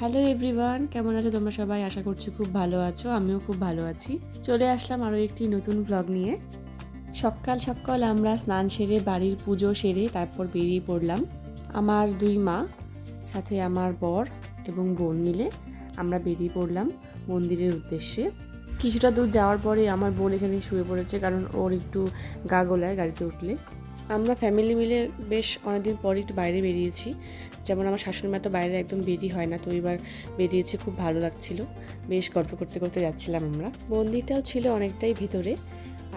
Hello everyone কেমন আছো তোমরা সবাই? আশা করছি খুব ভালো আছো। আমিও খুব ভালো আছি। চলে আসলাম আরও একটি নতুন ব্লগ নিয়ে। সকাল সকাল আমরা স্নান সেরে, বাড়ির পুজো সেরে তারপর বেরিয়ে পড়লাম। আমার দুই মা, সাথে আমার বর এবং বোন মিলে আমরা বেরিয়ে পড়লাম মন্দিরের উদ্দেশ্যে। কিছুটা দূর যাওয়ার পরে আমার বোন এখানে শুয়ে পড়েছে, কারণ ওর একটু গা গোলায় গাড়িতে উঠলে। আমরা ফ্যামিলি মিলে বেশ অনেকদিন পরই একটু বাইরে বেরিয়েছি। যেমন আমার শাশুড়ি মা তো বাইরে একদম বেরি হয় না, তো এবার বেরিয়েছে, খুব ভালো লাগছিল। বেশ গল্প করতে করতে যাচ্ছিলাম আমরা। মন্দিরটাও ছিল অনেকটাই ভিতরে,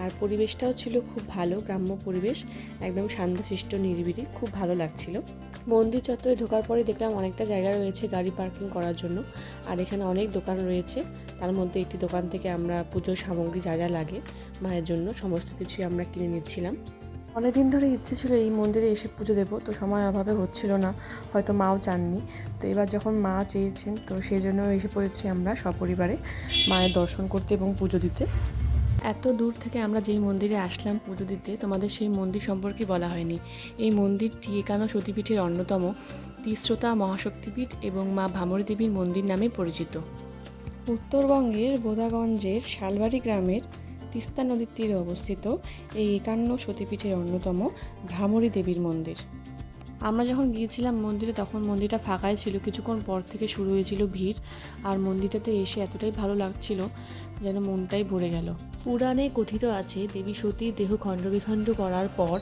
আর পরিবেশটাও ছিল খুব ভালো, গ্রাম্য পরিবেশ, একদম শান্তশিষ্ট, নিরিবিলি, খুব ভালো লাগছিল। মন্দির চত্বরে ঢোকার পরে দেখলাম অনেকটা জায়গা রয়েছে গাড়ি পার্কিং করার জন্য, আর এখানে অনেক দোকান রয়েছে। তার মধ্যে একটি দোকান থেকে আমরা পুজোর সামগ্রী যা যা লাগে, মায়ের জন্য, সমস্ত কিছুই আমরা কিনে নিচ্ছিলাম। অনেকদিন ধরে ইচ্ছে ছিল এই মন্দিরে এসে পুজো দেবো, তো সময় অভাবে হচ্ছিল না, হয়তো মাও চাননি। তো এবার যখন মা চেয়েছেন, তো সেই জন্য এসে পড়েছি আমরা সপরিবারে মায়ের দর্শন করতে এবং পুজো দিতে। এত দূর থেকে আমরা যেই মন্দিরে আসলাম পুজো দিতে, তোমাদের সেই মন্দির সম্পর্কে বলা হয়নি। এই মন্দিরটি একানো সতীপীঠের অন্যতম তিস্রোতা মহাশক্তিপীঠ এবং মা ভামরী দেবীর মন্দির নামে পরিচিত। উত্তরবঙ্গের বোদাগঞ্জের শালবাড়ি গ্রামের তিস্তা নদীর তীরে অবস্থিত এই একান্ন সতীপীঠের অন্যতম ভ্রামরী দেবীর মন্দির। আমরা যখন গিয়েছিলাম মন্দিরে, তখন মন্দিরটা ফাঁকাই ছিল। কিছুক্ষণ পর থেকে শুরু হয়েছিল ভিড় আর মন্দিরটাতে এসে এতটাই ভালো লাগছিল যেন মনটাই ভরে গেল। পুরাণে কথিত আছে, দেবী সতীর দেহ খণ্ডবিখণ্ড করার পর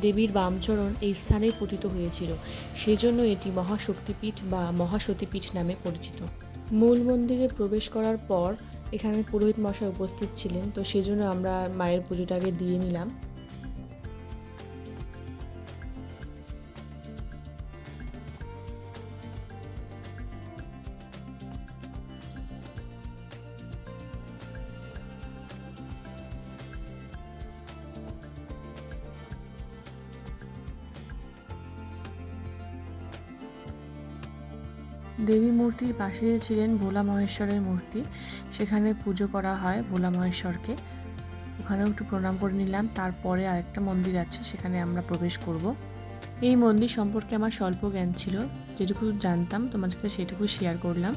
দেবীর বামচরণ এই স্থানেই পতিত হয়েছিল। সেই জন্য এটি মহাশক্তিপীঠ বা মহাসতীপীঠ নামে পরিচিত। মূল মন্দিরে প্রবেশ করার পর এখানে পুরোহিত মশাই উপস্থিত ছিলেন তো সেজন্য আমরা মায়ের পুজোটাকে দিয়ে নিলাম। দেবী মূর্তির পাশে ছিলেন ভোলা মহেশ্বরের মূর্তি। সেখানে পুজো করা হয় ভোলা মহেশ্বরকে। ওখানেও একটু প্রণাম করে নিলাম। তারপরে আরেকটা মন্দির আছে, সেখানে আমরা প্রবেশ করব। এই মন্দির সম্পর্কে আমার স্বল্প জ্ঞান ছিল। যেটুকু জানতাম তোমার সাথে সেটুকু শেয়ার করলাম।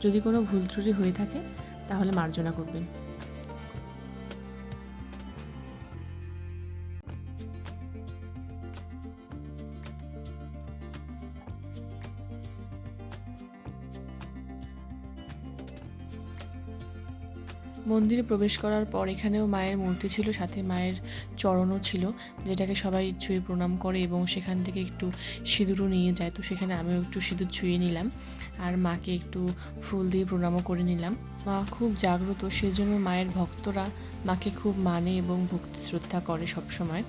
যদি কোনো ভুল ত্রুটি হয়ে থাকে, তাহলে মার্জনা করবেন। মন্দিরে প্রবেশ করার পর এখানেও মায়ের মূর্তি ছিল, সাথে মায়ের চরণও ছিল, যেটাকে সবাই ছুঁয়ে প্রণাম করে এবং সেখান থেকে একটু সিঁদুরও নিয়ে যায়। তো সেখানে আমিও একটু সিঁদুর ছুঁয়ে নিলাম আর মাকে একটু ফুল দিয়ে প্রণামও করে নিলাম। মা খুব জাগ্রত, সেজন্য মায়ের ভক্তরা মাকে খুব মানে এবং ভক্তি শ্রদ্ধা করে সবসময়।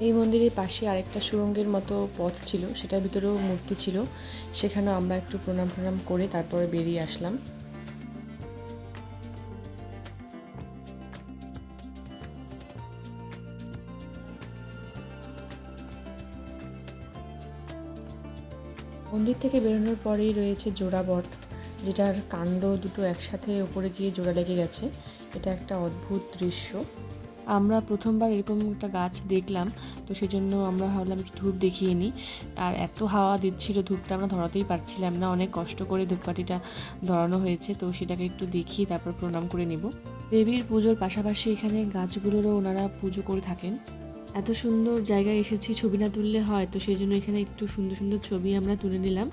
এই মন্দিরের পাশে আরেকটা সুরঙ্গের মতো পথ ছিল, সেটার ভিতরেও মূর্তি ছিল। সেখানেও আমরা একটু প্রণাম প্রণাম করে তারপরে বেরিয়ে আসলাম। মন্দির থেকে বেরোনোর পরেই রয়েছে জোড়াবট যেটার কাণ্ড দুটো একসাথে উপরে গিয়ে জোড়া লেগে গেছে। এটা একটা অদ্ভুত দৃশ্য। আমরা প্রথমবার এরকম একটা গাছ দেখলাম, তো সেই জন্য আমরা ভাবলাম ধূপ দেখিয়ে নিই। আর এত হাওয়া দিচ্ছিল ধূপটা, আমরা ধরাতেই পারছিলাম না। অনেক কষ্ট করে ধূপকাঠিটা ধরানো হয়েছে, তো সেটাকে একটু দেখিয়ে তারপর প্রণাম করে নেব। দেবীর পুজোর পাশাপাশি এখানে গাছগুলোরও ওনারা পুজো করে থাকেন। এত সুন্দর জায়গায় এসেছি ছবি না তুললে হয়, তো সেই জন্য এখানে একটু সুন্দর সুন্দর ছবি আমরা তুলে নিলাম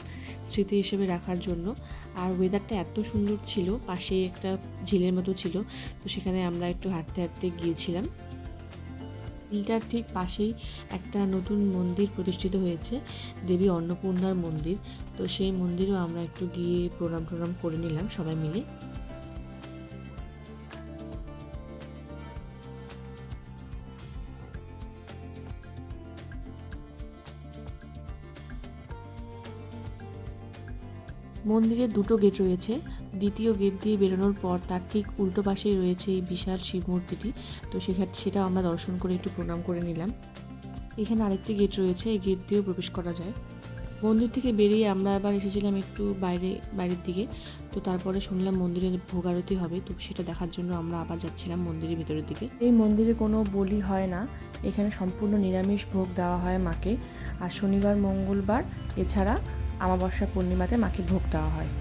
স্মৃতি হিসেবে রাখার জন্য। আর ওয়েদারটা এত সুন্দর ছিল, পাশে একটা ঝিলের মতো ছিল, তো সেখানে আমরা একটু হাঁটতে হাঁটতে গিয়েছিলাম। ঝিলটার ঠিক পাশেই একটা নতুন মন্দির প্রতিষ্ঠিত হয়েছে, দেবী অন্নপূর্ণার মন্দির। তো সেই মন্দিরেও আমরা একটু গিয়ে প্রণাম প্রণাম করে নিলাম সবাই মিলে। মন্দিরে দুটো গেট রয়েছে। দ্বিতীয় গেট দিয়ে বেরোনোর পর তার ঠিক উল্টো পাশেই রয়েছে এই বিশাল শিব মূর্তিটি। তো সেখানে সেটা আমরা দর্শন করে একটু প্রণাম করে নিলাম। এখানে আরেকটি গেট রয়েছে, এই গেট দিয়েও প্রবেশ করা যায়। মন্দির থেকে বেরিয়ে আমরা আবার এসেছিলাম একটু বাইরে, বাইরের দিকে। তো তারপরে শুনলাম মন্দিরের ভোগ আরতি হবে। তো সেটা দেখার জন্য আমরা আবার যাচ্ছিলাম মন্দিরের ভিতরের দিকে। এই মন্দিরে কোনো বলি হয় না। এখানে সম্পূর্ণ নিরামিষ ভোগ দেওয়া হয় মাকে। আর শনিবার, মঙ্গলবার, এছাড়া আমাবস্যা পূর্ণিমাতে মাকে ভোগ দেওয়া হয়।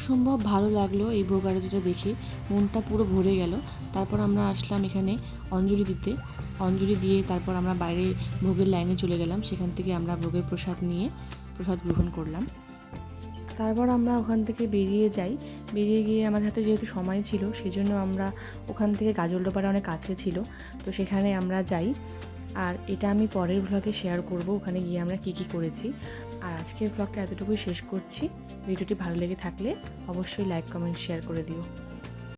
অসম্ভব ভালো লাগল এই আরতিটা দেখে। মনটা পুরো ভরে গেল। তারপর আমরা আসলাম এখানে অঞ্জলি দিতে। অঞ্জলি দিয়ে তারপর আমরা বাইরে ভোগের লাইনে চলে গেলাম। সেখান থেকে আমরা ভোগের প্রসাদ নিয়ে প্রসাদ গ্রহণ করলাম। তারপর আমরা ওখান থেকে বেরিয়ে যাই। বেরিয়ে গিয়ে আমাদের হাতে যেহেতু সময় ছিল সেই জন্য আমরা ওখান থেকে গাজলডোপাড়া অনেক কাছে ছিল। তো সেখানে আমরা যাই। আর এটা আমি পরের ভ্লগে শেয়ার করব, ওখানে গিয়ে আমরা কী কী করেছি। আর আজকের ভ্লগটা এতটুকুই শেষ করছি। ভিডিওটি ভালো লেগে থাকলে অবশ্যই লাইক কমেন্ট শেয়ার করে দিও।